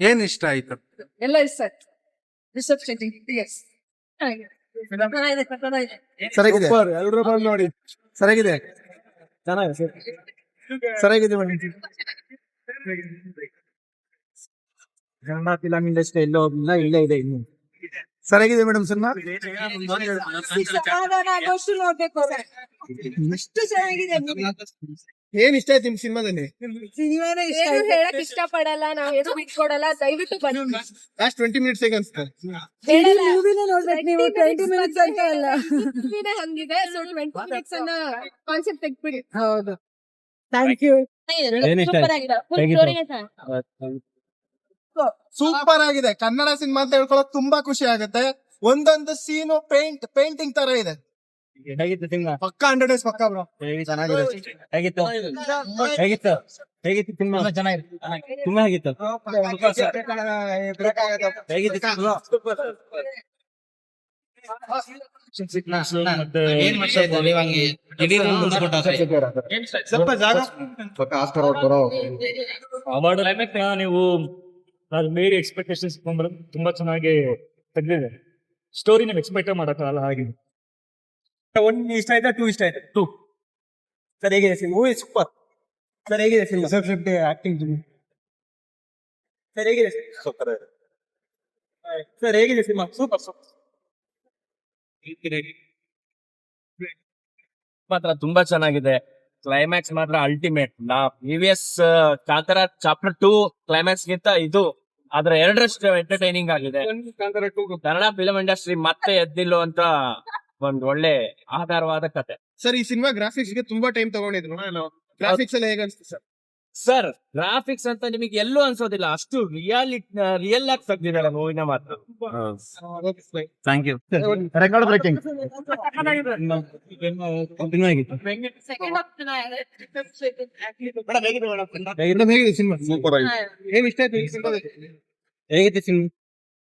ಏನ್ ಇಷ್ಟ ಆಯ್ತು? ಎಲ್ಲ ಇಷ್ಟ ಆಯ್ತು. ರಿಸೆಪ್ಷನ್ ಎಸ್ ಸರಿಯಾಗಿದೆ ಎಲ್ಲರೂ ಬಂದು ನೋಡಿ. ಸರಿಯಾಗಿದೆ ಚೆನ್ನಾಗಿದೆ ಸರಿಯಾಗಿದೆ ಮೇಡಮ್. ಕನ್ನಡ ಫಿಲಂ ಇಂಡಸ್ಟ್ರಿ ಎಲ್ಲೋ ಹೋಗಿಲ್ಲ ಇಲ್ಲೇ ಇದೆ ಇನ್ನು. ಸರಿಯಾಗಿದೆ ಮೇಡಮ್ ಸಿನಿಮಾ? ನೋಡ್ಬೇಕು ಅಷ್ಟು ಚೆನ್ನಾಗಿದೆ ಏನ್ ಇಷ್ಟ ಆಯ್ತು ನಿಮ್ ಸಿನಿಮಾದಲ್ಲಿ? ಸಿನಿಮಾನೇ ಇಷ್ಟ ಏನು ಹೇಳಕ್ ಇಷ್ಟ ಪಡಲ್ಲ ನಾವ್ ಏನು ಬಿಟ್ಕೊಡಲ್ಲ ದಯವಿಟ್ಟು ಬನ್ನಿ. ಲಾಸ್ಟ್ ಟ್ವೆಂಟಿ ಮಿನಿಟ್ಸ್ ಹೇಗೆ ಅನ್ಸುತ್ತೆ? ಹೇಳಲ್ಲ. ಮೂವಿನ ನೋಡ್ಬೇಕು ನೀವು. 20 ಟ್ವೆಂಟಿ ಮಿನಿಟ್ಸ್ ಅಂತ ಅಲ್ಲ. Movie ನೇ ಹಂಗಿದೆ. ಸೊ ಟ್ವೆಂಟಿ ಮಿನಿಟ್ಸ್ ಅನ್ನ ಕಾನ್ಸೆಪ್ಟ್ ತೆಗ್ಬಿಡಿ ಹೌದು. ಥ್ಯಾಂಕ್ ಯು ಸೂಪರ್ ಆಗಿದೆ. ಫುಲ್? ಸ್ಟೋರಿನೇ ಸೂಪರ್ ಆಗಿದೆ. ಕನ್ನಡ ಸಿನಿಮಾ ಅಂತ ಹೇಳ್ಕೊಳಕ್ ತುಂಬಾ ಖುಷಿ ಆಗುತ್ತೆ. ಒಂದೊಂದು ಸೀನು ಪೇಂಟ್ ಪೇಂಟಿಂಗ್ ತರ ಇದೆ. ಹೇಗಿತ್ತು ಸಿನಿಮಾ? ಪಕ್ಕ ಹಂಡ್ರೆಡ್ ಡೇಸ್ ಪಕ್ಕ ಬ್ರೋ ಚೆನ್ನಾಗಿದೆ. ಹೇಗಿತ್ತು? ಹೇಗಿತ್ತು? ಹೇಗಿತ್ತು ಸಿನಿಮಾ? ಚೆನ್ನಾಗಿತ್ತು ತುಂಬಾ ಹೇಗಿತ್ತು? ಹೇಗಿತ್ತು ಸ್ವಲ್ಪ ಜಾಗ ಅವಾರ್ಡ್ ಕ್ಲೈಮ್ಯಾಕ್ಸ್ ನೀವು ಮೇರಿ ಎಕ್ಸ್ಪೆಕ್ಟೇಷನ್ಸ್ ತುಂಬಾ ಚೆನ್ನಾಗಿ ತೆಗ್ದಿದೆ. ಸ್ಟೋರಿ ನೀವು ಎಕ್ಸ್ಪೆಕ್ಟ್ ಮಾಡಕ್ಕಾಗಲ್ಲ ಹಾಗೆ. ಒನ್ ಇಷ್ಟ ಆಯ್ತಾ ಟೂ ಇಷ್ಟ ಆಯ್ತಾ? ಟೂ ಸರ್ ಹೇಗಿದೆ ಮೂವಿ ಸೂಪರ್ ಸರ್ ಹೇಗಿದೆ cinema? Rishab Shetty acting sir ಹೇಗಿದೆ ಸೂಪರ್ ಸರ್ ಹೇಗಿದೆ ಸಿನಿಮಾ? ಸೂಪರ್ ಸೂಪರ್ ಮಾತ್ರ ತುಂಬಾ ಚೆನ್ನಾಗಿದೆ. ಕ್ಲೈಮ್ಯಾಕ್ಸ್ ಮಾತ್ರ ಅಲ್ಟಿಮೇಟ್ ನಾ previous Kantara chapter two climax ಗಿಂತ ಇದು ಅದ್ರ ಎರಡರಷ್ಟು ಎಂಟರ್ಟೈನಿಂಗ್ ಆಗಿದೆ. ಕನ್ನಡ ಫಿಲಂ ಇಂಡಸ್ಟ್ರಿ ಮತ್ತೆ ಎದ್ದಿಲ್ಲೋ ಅಂತ ಒಂದ್ ಒಳ್ಳೆ ಆಧಾರವಾದ ಕತೆ. ಸರ್ ಈ ಸಿನಿಮಾ ಗ್ರಾಫಿಕ್ಸ್ಗೆ ತುಂಬಾ ಟೈಮ್ ತಗೊಂಡಿದ್ರು ಗ್ರಾಫಿಕ್ಸ್ ಎಲ್ಲ ಹೇಗೆ ಅನ್ಸುತ್ತೆ ಸರ್? ಸರ್ ಗ್ರಾಫಿಕ್ಸ್ ಅಂತ ನಿಮಗೆ ಎಲ್ಲೂ ಅನ್ಸೋದಿಲ್ಲ. ಅಷ್ಟು ರಿಯಾಲಿಟಿ ರಿಯಲ್ ಆಗಿ ತೆಗ್ದಿದ್ದಾರೆ ಮೂವಿನ ಮಾತ್ರ. Thank you record breaking second half ಚೆನ್ನಾಗಿದೆ ಹೇಗಿದೆ ಸಿನಿಮಾ ಸೂಪರ್ ಆಗಿದೆ. ಏನ್ ಇಷ್ಟ ಆಯ್ತು ಹೇಗಿತ್ತು ಸಿನಿಮಾ